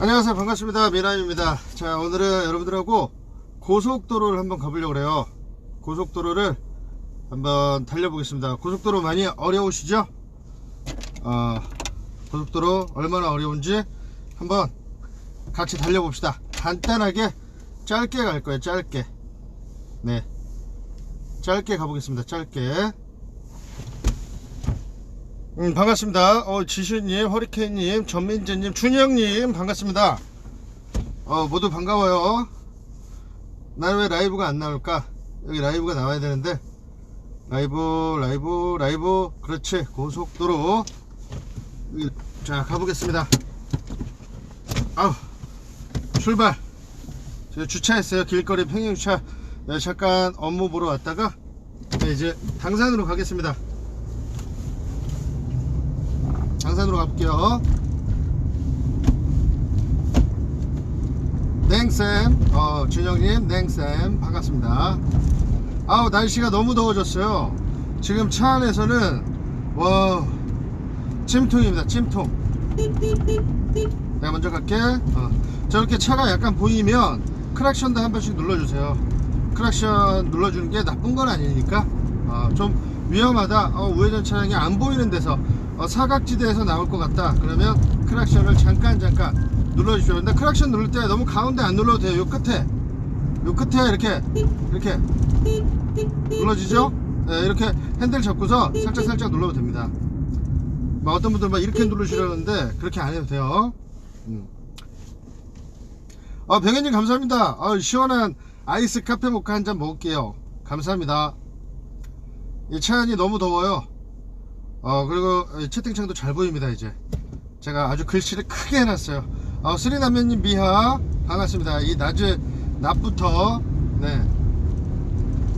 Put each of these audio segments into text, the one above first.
안녕하세요. 반갑습니다. 미남입니다. 자 오늘은 여러분들하고 고속도로를 한번 가보려고 그래요. 고속도로를 한번 달려보겠습니다. 고속도로 많이 어려우시죠? 어, 고속도로 얼마나 어려운지 한번 같이 달려봅시다. 간단하게 짧게 갈 거예요. 짧게. 네. 짧게 가보겠습니다. 짧게 음, 반갑습니다. 어, 지슈님, 허리케인님, 전민재님, 준영님, 반갑습니다. 어, 모두 반가워요. 난 왜 라이브가 안 나올까? 여기 라이브가 나와야 되는데, 라이브, 라이브, 라이브, 그렇지, 고속도로. 여기, 자, 가보겠습니다. 아우, 출발. 저 주차했어요. 길거리 평행주차. 네, 잠깐 업무 보러 왔다가, 네, 이제 당산으로 가겠습니다. 장산으로 가볼게요. 냉쌤, 어, 준영님, 냉쌤, 반갑습니다. 아우, 날씨가 너무 더워졌어요. 지금 차 안에서는, 와, 찜통입니다, 찜통. 내가 먼저 갈게. 어, 저렇게 차가 약간 보이면 크락션도 한 번씩 눌러주세요. 크락션 눌러주는 게 나쁜 건 아니니까, 어, 좀 위험하다. 어, 우회전 차량이 안 보이는 데서 어, 사각지대에서 나올 것 같다. 그러면 크락션을 잠깐 잠깐 눌러주십시오. 근데 크락션 누를 때 너무 가운데 안 눌러도 돼요. 요 끝에. 요 끝에 이렇게 이렇게 눌러지죠? 네, 이렇게 핸들 잡고서 살짝 살짝 눌러도 됩니다. 막 어떤 분들 막 이렇게 누르시려는데 그렇게 안 해도 돼요. 음. 아 병현님 감사합니다. 아, 시원한 아이스 카페 모카 한 잔 먹을게요. 감사합니다. 이 차안이 너무 더워요 어 그리고 채팅창도 잘 보입니다 이제. 제가 아주 글씨를 크게 해놨어요. 어, 쓰리남매님 미하 반갑습니다. 이 낮에 낮부터 네.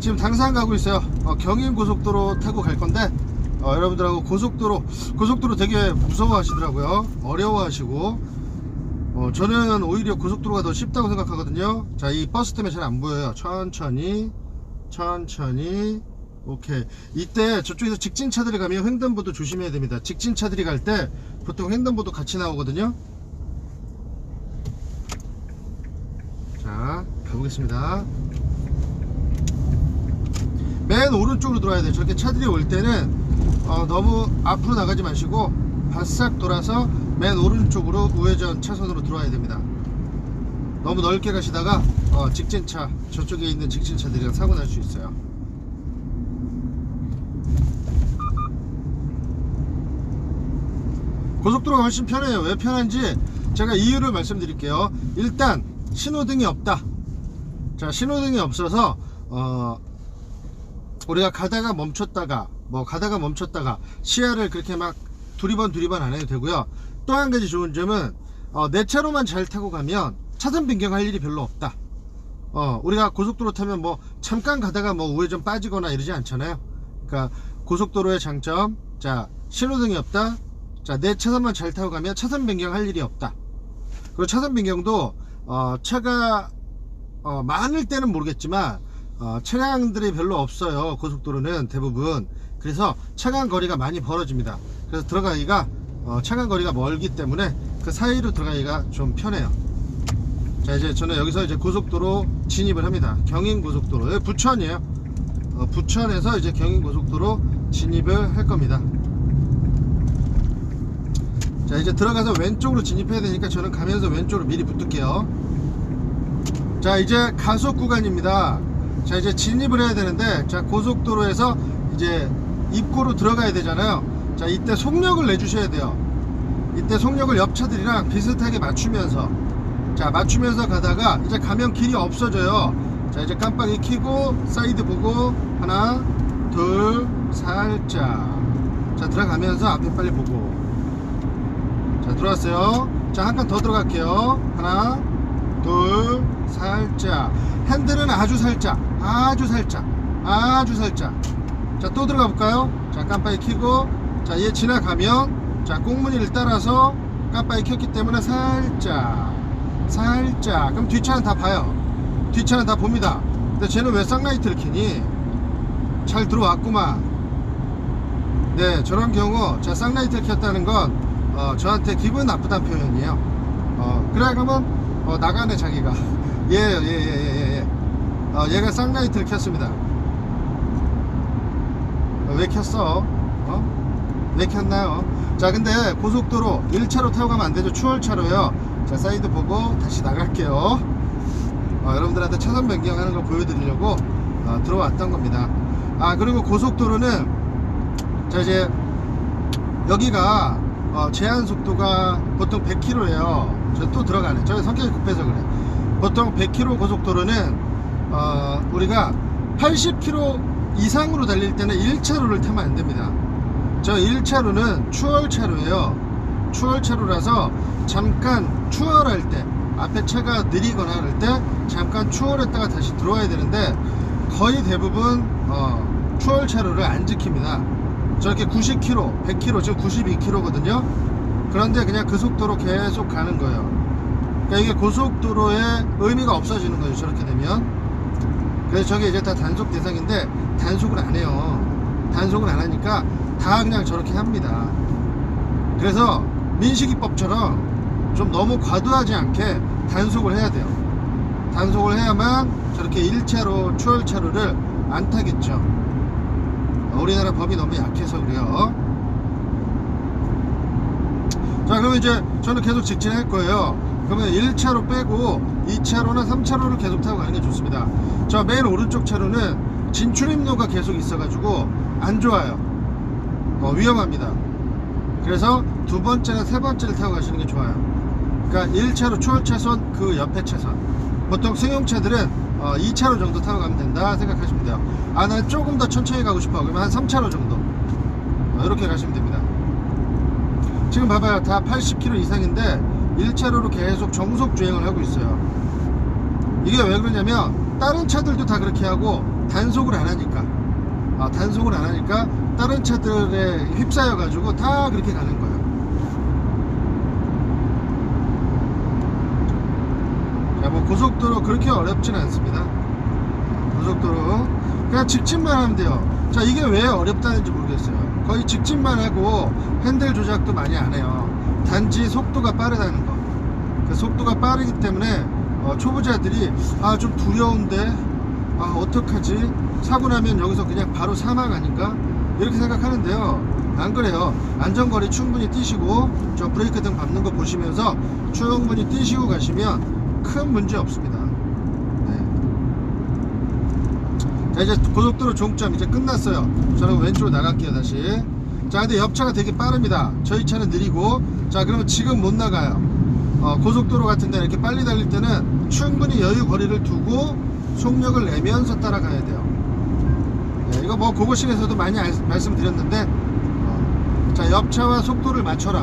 지금 당산 가고 있어요. 어, 경인고속도로 타고 갈 건데 어, 여러분들하고 고속도로 고속도로 되게 무서워 하시더라고요. 어려워 하시고. 어, 저는 오히려 고속도로가 더 쉽다고 생각하거든요. 자 이 버스 때문에 잘 안 보여요. 천천히 천천히 오케이. 이때 저쪽에서 직진차들이 가면 횡단보도 조심해야 됩니다. 직진차들이 갈 때 보통 횡단보도 같이 나오거든요. 자 가보겠습니다. 맨 오른쪽으로 돌아야 돼요. 저렇게 차들이 올 때는 어, 너무 앞으로 나가지 마시고 바싹 돌아서 맨 오른쪽으로 우회전 차선으로 들어와야 됩니다. 너무 넓게 가시다가 어, 직진차 저쪽에 있는 직진차들이랑 사고 날 수 있어요 고속도로가 훨씬 편해요. 왜 편한지 제가 이유를 말씀드릴게요. 일단 신호등이 없다. 자, 신호등이 없어서 어 우리가 가다가 멈췄다가 뭐 가다가 멈췄다가 시야를 그렇게 막 두리번 두리번 안 해도 되고요. 또 한 가지 좋은 점은 어, 내 차로만 잘 타고 가면 차선 변경할 일이 별로 없다. 어, 우리가 고속도로 타면 뭐 잠깐 가다가 뭐 우회전 빠지거나 이러지 않잖아요. 그러니까 고속도로의 장점, 자 신호등이 없다. 자, 내 차선만 잘 타고 가면 차선 변경할 일이 없다. 그리고 차선 변경도 어, 차가 어, 많을 때는 모르겠지만 어, 차량들이 별로 없어요. 고속도로는 대부분. 그래서 차간 거리가 많이 벌어집니다. 그래서 들어가기가 어, 차간 거리가 멀기 때문에 그 사이로 들어가기가 좀 편해요. 자, 이제 저는 여기서 이제 고속도로 진입을 합니다. 경인 고속도로. 여기 부천이에요. 어, 부천에서 이제 경인 고속도로 진입을 할 겁니다. 자 이제 들어가서 왼쪽으로 진입해야 되니까 저는 가면서 왼쪽으로 미리 붙을게요. 자 이제 가속 구간입니다. 자 이제 진입을 해야 되는데 자 고속도로에서 이제 입구로 들어가야 되잖아요. 자 이때 속력을 내주셔야 돼요. 이때 속력을 옆차들이랑 비슷하게 맞추면서. 자 맞추면서 가다가 이제 가면 길이 없어져요. 자 이제 깜빡이 켜고 사이드 보고 하나 둘 살짝. 자 들어가면서 앞에 빨리 보고 자 들어왔어요. 자 한 칸 더 들어갈게요. 하나 둘 살짝. 핸들은 아주 살짝. 아주 살짝. 아주 살짝. 자 또 들어가 볼까요? 자 깜빡이 켜고. 자 얘 지나가면 자 꽁무니를 따라서 깜빡이 켰기 때문에 살짝 살짝. 그럼 뒷차는 다 봐요. 뒷차는 다 봅니다. 근데 쟤는 왜 쌍라이트를 켜니? 잘 들어왔구만. 네 저런 경우 자 쌍라이트를 켰다는 건 어, 저한테 기분 나쁘다는 표현이에요 어, 그래 그러면 어, 나가네 자기가 예예예예 예, 예, 예. 어, 얘가 쌍라이트를 켰습니다 어, 왜 켰어? 어? 왜 켰나요? 자 근데 고속도로 1차로 타고 가면 안 되죠 추월차로요 자 사이드 보고 다시 나갈게요 어, 여러분들한테 차선 변경하는 걸 보여드리려고 어, 들어왔던 겁니다 아 그리고 고속도로는 자 이제 여기가 어, 제한 속도가 보통 100km예요. 저 또 들어가네. 저 성격이 급해서 그래. 보통 100km 고속도로는 어, 우리가 80km 이상으로 달릴 때는 1차로를 타면 안 됩니다. 저 1차로는 추월차로예요. 추월차로라서 잠깐 추월할 때 앞에 차가 느리거나 그럴 때 잠깐 추월했다가 다시 들어와야 되는데 거의 대부분 어, 추월차로를 안 지킵니다. 저렇게 90km, 100km, 지금 92km거든요. 그런데 그냥 그 속도로 계속 가는 거예요. 그러니까 이게 고속도로의 의미가 없어지는 거예요. 저렇게 되면. 그래서 저게 이제 다 단속 대상인데 단속을 안 해요. 단속을 안 하니까 다 그냥 저렇게 합니다. 그래서 민식이법처럼 좀 너무 과도하지 않게 단속을 해야 돼요. 단속을 해야만 저렇게 1차로 추월차로를 안 타겠죠. 우리나라 법이 너무 약해서 그래요. 자, 그러면 이제 저는 계속 직진할 거예요. 그러면 1차로 빼고 2차로나 3차로를 계속 타고 가는 게 좋습니다. 저맨 오른쪽 차로는 진출입로가 계속 있어 가지고 안 좋아요. 어, 위험합니다. 그래서 두 번째나 세 번째를 타고 가시는 게 좋아요. 그러니까 1차로 추월차선 그 옆에 차선. 보통 승용차들은 어, 2차로 정도 타고 가면 된다 생각하시면 돼요. 아, 난 조금 더 천천히 가고 싶어. 그러면 한 3차로 정도. 어, 이렇게 가시면 됩니다. 지금 봐봐요. 다 80km 이상인데 1차로로 계속 정속 주행을 하고 있어요. 이게 왜 그러냐면 다른 차들도 다 그렇게 하고 단속을 안 하니까. 아, 단속을 안 하니까 다른 차들에 휩싸여 가지고 다 그렇게 가는 거예요. 뭐 고속도로 그렇게 어렵진 않습니다. 고속도로 그냥 직진만 하면 돼요. 자, 이게 왜 어렵다는지 모르겠어요. 거의 직진만 하고 핸들 조작도 많이 안 해요. 단지 속도가 빠르다는 거. 그 속도가 빠르기 때문에 어, 초보자들이 아 좀 두려운데 아 어떡하지 사고 나면 여기서 그냥 바로 사망 아닌가 이렇게 생각하는데요 안 그래요 안전거리 충분히 뛰시고 저 브레이크 등 밟는 거 보시면서 충분히 뛰시고 가시면 큰 문제 없습니다. 네. 자 이제 고속도로 종점 이제 끝났어요. 저는 왼쪽으로 나갈게요 다시. 자 근데 옆차가 되게 빠릅니다. 저희 차는 느리고. 자 그러면 지금 못 나가요. 어, 고속도로 같은 데 이렇게 빨리 달릴 때는 충분히 여유 거리를 두고 속력을 내면서 따라가야 돼요. 네, 이거 뭐 고고식에서도 많이 알- 말씀드렸는데 어, 자 옆차와 속도를 맞춰라.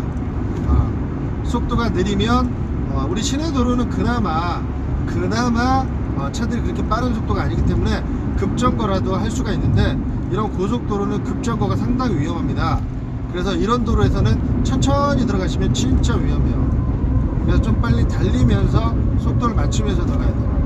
어, 속도가 느리면 어, 우리 시내 도로는 그나마 그나마 어, 차들이 그렇게 빠른 속도가 아니기 때문에 급정거라도 할 수가 있는데 이런 고속도로는 급정거가 상당히 위험합니다. 그래서 이런 도로에서는 천천히 들어가시면 진짜 위험해요. 그래서 좀 빨리 달리면서 속도를 맞추면서 들어가야 돼요.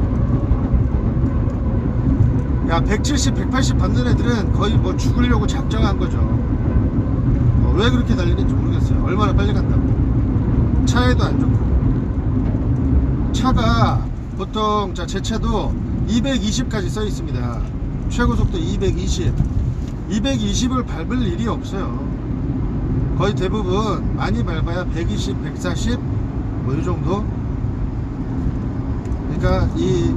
야 170, 180 받는 애들은 거의 뭐 죽으려고 작정한 거죠. 어, 왜 그렇게 달리는지 모르겠어요. 얼마나 빨리 간다고. 차에도 안 좋고 차가 보통 자, 제 차도 220까지 써 있습니다. 최고 속도 220 220을 밟을 일이 없어요. 거의 대부분 많이 밟아야 120, 140 뭐 이 정도? 그러니까 이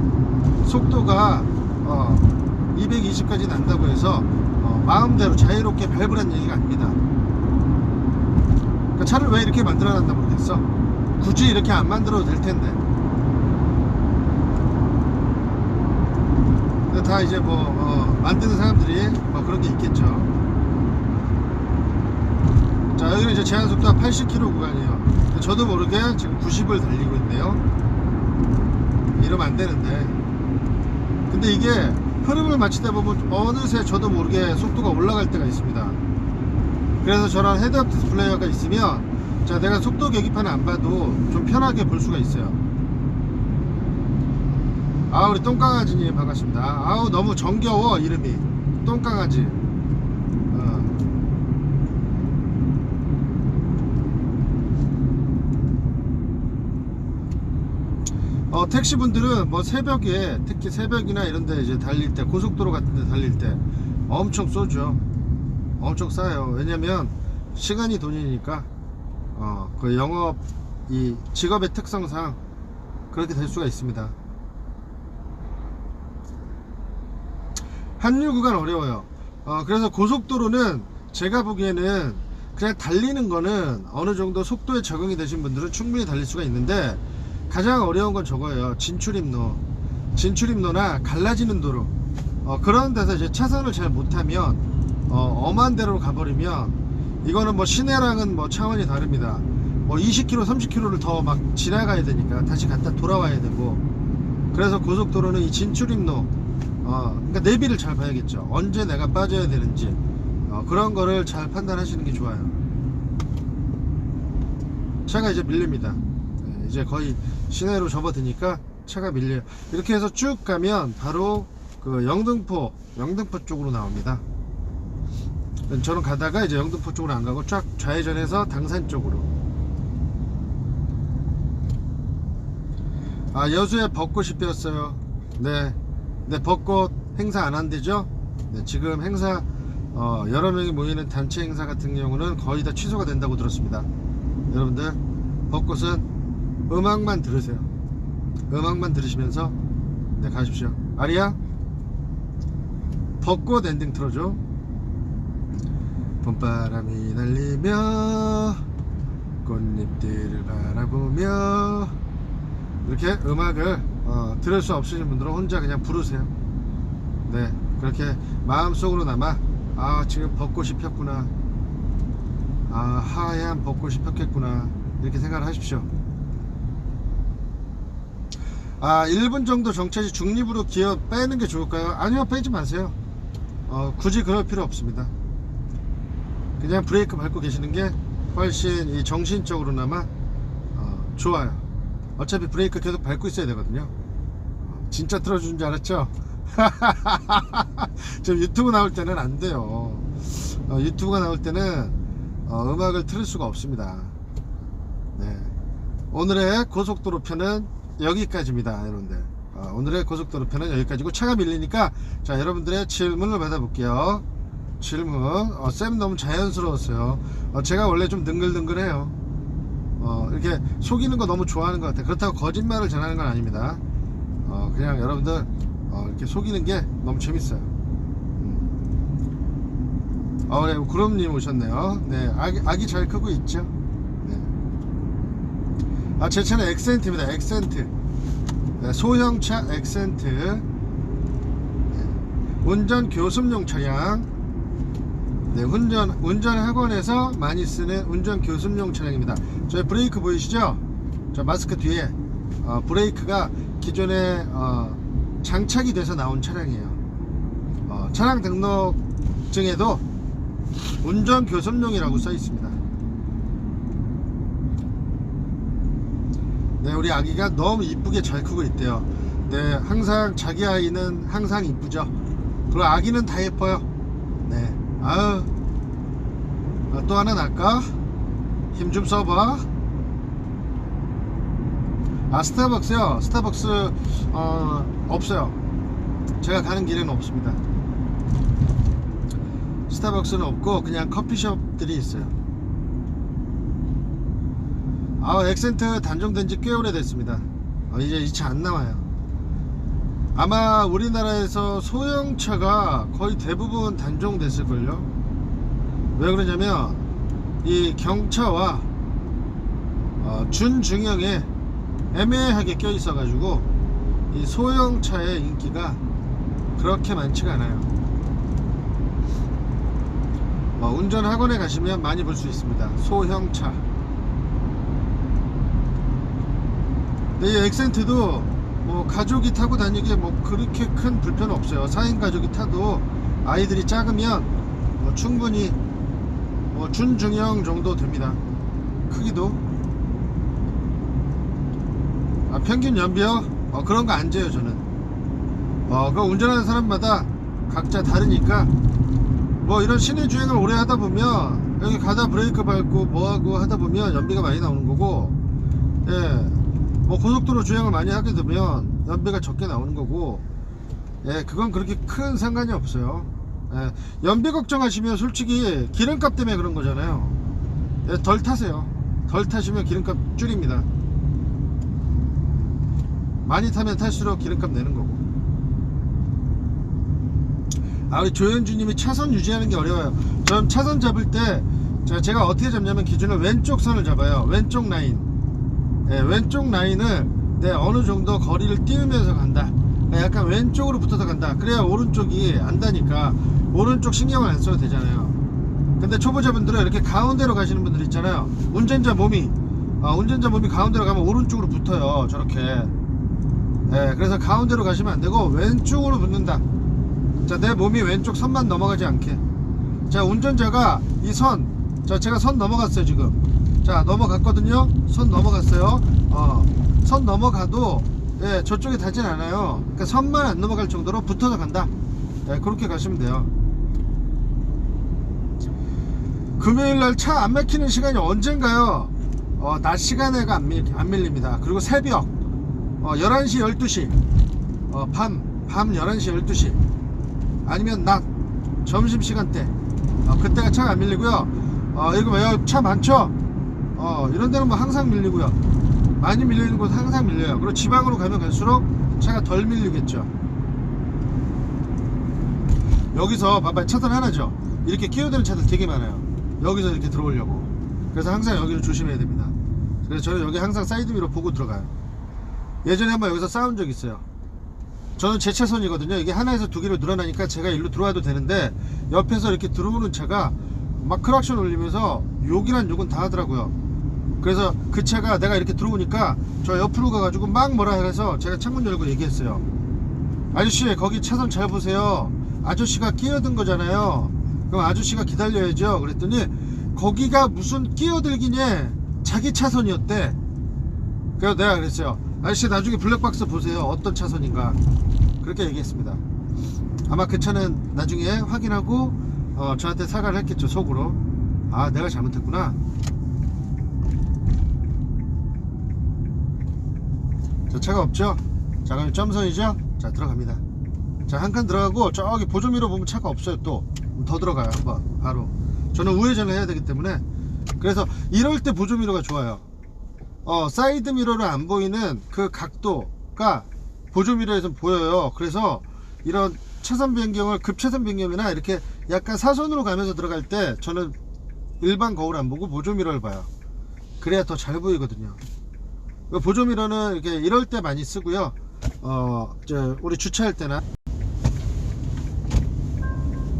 속도가 어, 220까지 난다고 해서 어, 마음대로 자유롭게 밟으란 얘기가 아닙니다. 그러니까 차를 왜 이렇게 만들어 놨나 모르겠어. 굳이 이렇게 안 만들어도 될 텐데 근데 다 이제 뭐 어, 만드는 사람들이 뭐 그런 게 있겠죠. 자 여기는 이제 제한 속도가 80km 구간이에요. 저도 모르게 지금 90을 달리고 있네요. 이러면 안 되는데. 근데 이게 흐름을 맞추다 보면 어느새 저도 모르게 속도가 올라갈 때가 있습니다. 그래서 저런 헤드업 디스플레이어가 있으면 자 내가 속도 계기판을 안 봐도 좀 편하게 볼 수가 있어요 아 우리 똥강아지님 반갑습니다 아우 너무 정겨워 이름이 똥강아지 어. 어, 택시 분들은 뭐 새벽에 특히 새벽이나 이런데 이제 달릴 때 고속도로 같은데 달릴 때 엄청 쏘죠. 엄청 싸요. 왜냐면 시간이 돈이니까 어, 그 영업 이 직업의 특성상 그렇게 될 수가 있습니다. 한류 구간 어려워요. 어, 그래서 고속도로는 제가 보기에는 그냥 달리는 거는 어느 정도 속도에 적응이 되신 분들은 충분히 달릴 수가 있는데 가장 어려운 건 저거예요. 진출입로. 진출입로나 갈라지는 도로. 어, 그런 데서 이제 차선을 잘 못하면 어, 엄한 데로 가버리면 이거는 뭐 시내랑은 뭐 차원이 다릅니다. 뭐 20km, 30km를 더 막 지나가야 되니까 다시 갔다 돌아와야 되고 그래서 고속도로는 이 진출입로 어, 그러니까 내비를 잘 봐야겠죠. 언제 내가 빠져야 되는지 어, 그런 거를 잘 판단하시는 게 좋아요. 차가 이제 밀립니다. 네, 이제 거의 시내로 접어드니까 차가 밀려요. 이렇게 해서 쭉 가면 바로 그 영등포, 영등포 쪽으로 나옵니다. 저는 가다가 이제 영등포 쪽으로 안 가고 쫙 좌회전해서 당산 쪽으로. 아 여수에 벚꽃이 피었어요. 네, 네 벚꽃 행사 안 한대죠? 네, 지금 행사 어, 여러 명이 모이는 단체 행사 같은 경우는 거의 다 취소가 된다고 들었습니다. 여러분들 벚꽃은 음악만 들으세요. 음악만 들으시면서 네 가십시오. 아리야 벚꽃 엔딩 틀어줘. 봄바람이 날리며 꽃잎들을 바라보며 이렇게 음악을 어, 들을 수 없으신 분들은 혼자 그냥 부르세요. 네, 그렇게 마음속으로나마 아 지금 벚꽃이 폈구나. 아 하얀 벚꽃이 폈겠구나 이렇게 생각을 하십시오. 아 1분 정도 정차시 중립으로 기어 빼는 게 좋을까요? 아니요 빼지 마세요. 어, 굳이 그럴 필요 없습니다. 그냥 브레이크 밟고 계시는 게 훨씬 이 정신적으로나마 어, 좋아요. 어차피 브레이크 계속 밟고 있어야 되거든요. 어, 진짜 틀어주는 줄 알았죠? 지금 유튜브 나올 때는 안 돼요. 어, 유튜브가 나올 때는 어, 음악을 틀을 수가 없습니다. 네. 오늘의 고속도로 편은 여기까지입니다, 여러분들. 어, 오늘의 고속도로 편은 여기까지고 차가 밀리니까 자 여러분들의 질문을 받아볼게요. 질문. 어, 쌤 너무 자연스러웠어요. 어, 제가 원래 좀 능글능글해요. 어, 이렇게 속이는 거 너무 좋아하는 것 같아요. 그렇다고 거짓말을 전하는 건 아닙니다. 어, 그냥 여러분들 어, 이렇게 속이는 게 너무 재밌어요. 음. 어, 네, 구름님 오셨네요. 네, 아기, 아기 잘 크고 있죠? 네. 아, 제 차는 엑센트입니다. 엑센트. 네, 소형차 엑센트. 네. 운전 교습용 차량. 네, 운전 운전 학원에서 많이 쓰는 운전 교습용 차량입니다. 저희 브레이크 보이시죠? 저 마스크 뒤에 어, 브레이크가 기존에 어, 장착이 돼서 나온 차량이에요. 어, 차량 등록증에도 운전 교습용이라고 써 있습니다. 네, 우리 아기가 너무 이쁘게 잘 크고 있대요. 네, 항상 자기 아이는 항상 이쁘죠. 그리고 아기는 다 예뻐요. 네. 아유 아, 또 하나 날까? 힘 좀 써봐 아 스타벅스요? 스타벅스 어, 없어요. 제가 가는 길에는 없습니다. 스타벅스는 없고 그냥 커피숍들이 있어요. 아 엑센트 단종된 지 꽤 오래됐습니다. 어, 이제 이 차 안 나와요. 아마 우리나라에서 소형차가 거의 대부분 단종됐을걸요. 왜 그러냐면 이 경차와 어, 준중형에 애매하게 껴 있어 가지고 이 소형차의 인기가 그렇게 많지가 않아요. 어, 운전 학원에 가시면 많이 볼 수 있습니다. 소형차. 근데 이 엑센트도 뭐 가족이 타고 다니기에 뭐 그렇게 큰 불편 없어요 4인 가족이 타도 아이들이 작으면 뭐 충분히 뭐 준중형 정도 됩니다 크기도 아, 평균 연비요? 어, 그런 거 안 재요 저는. 어, 그 운전하는 사람마다 각자 다르니까 뭐 이런 시내 주행을 오래 하다 보면 여기 가다 브레이크 밟고 뭐하고 하다 보면 연비가 많이 나오는 거고 예뭐 고속도로 주행을 많이 하게 되면 연비가 적게 나오는 거고 예 그건 그렇게 큰 상관이 없어요. 예, 연비 걱정하시면 솔직히 기름값 때문에 그런 거잖아요. 예, 덜 타세요. 덜 타시면 기름값 줄입니다 많이 타면 탈수록 기름값 내는 거고. 아 우리 조현주님이 차선 유지하는 게 어려워요. 전 차선 잡을 때 자, 제가 어떻게 잡냐면 기준을 왼쪽 선을 잡아요. 왼쪽 라인. 예, 왼쪽 라인을 내 어느 정도 거리를 띄우면서 간다. 예, 약간 왼쪽으로 붙어서 간다. 그래야 오른쪽이 안다니까 오른쪽 신경을 안 써도 되잖아요. 근데 초보자분들은 이렇게 가운데로 가시는 분들 있잖아요. 운전자 몸이 아, 운전자 몸이 가운데로 가면 오른쪽으로 붙어요. 저렇게 예, 그래서 가운데로 가시면 안 되고 왼쪽으로 붙는다 자, 내 몸이 왼쪽 선만 넘어가지 않게. 자, 운전자가 이 선, 자, 제가 선 넘어갔어요, 지금. 자, 넘어갔거든요. 선 넘어갔어요. 어, 선 넘어가도, 예, 저쪽에 닿진 않아요. 그러니까 선만 안 넘어갈 정도로 붙어서 간다. 예, 그렇게 가시면 돼요. 금요일 날 차 안 막히는 시간이 언젠가요? 어, 낮 시간에가 안, 밀, 안 밀립니다. 그리고 새벽, 어, 11시, 12시, 어, 밤, 밤 11시, 12시. 아니면 낮 점심시간 대 어, 그때가 차가 안 밀리고요. 어, 이거 뭐야 차 많죠? 어, 이런 데는 뭐 항상 밀리고요. 많이 밀리는 곳 항상 밀려요. 그리고 지방으로 가면 갈수록 차가 덜 밀리겠죠. 여기서 봐봐 차선 하나죠? 이렇게 끼어드는 차들 되게 많아요. 여기서 이렇게 들어오려고. 그래서 항상 여기를 조심해야 됩니다. 그래서 저는 여기 항상 사이드미러 보고 들어가요 예전에 한번 여기서 싸운 적 있어요 저는 제 차선이거든요. 이게 하나에서 두 개로 늘어나니까 제가 일로 들어와도 되는데 옆에서 이렇게 들어오는 차가 막 크락션 울리면서 욕이란 욕은 다 하더라고요. 그래서 그 차가 내가 이렇게 들어오니까 저 옆으로 가가지고 막 뭐라 해서 제가 창문 열고 얘기했어요. 아저씨 거기 차선 잘 보세요. 아저씨가 끼어든 거잖아요. 그럼 아저씨가 기다려야죠. 그랬더니 거기가 무슨 끼어들기냐 자기 차선이었대. 그래서 내가 그랬어요. 아저씨 나중에 블랙박스 보세요. 어떤 차선인가. 그렇게 얘기했습니다. 아마 그 차는 나중에 확인하고 어, 저한테 사과를 했겠죠. 속으로. 아 내가 잘못했구나. 저 차가 없죠? 자 그럼 점선이죠? 자 들어갑니다. 자 한 칸 들어가고 저기 보조미러 보면 차가 없어요 또. 더 들어가요 한번 바로. 저는 우회전을 해야 되기 때문에 그래서 이럴 때 보조미러가 좋아요. 어, 사이드 미러로 안 보이는 그 각도가 보조 미러에서 보여요. 그래서 이런 차선 변경을 급차선 변경이나 이렇게 약간 사선으로 가면서 들어갈 때 저는 일반 거울 안 보고 보조 미러를 봐요. 그래야 더 잘 보이거든요. 그 보조 미러는 이렇게 이럴 때 많이 쓰고요. 어, 저 우리 주차할 때나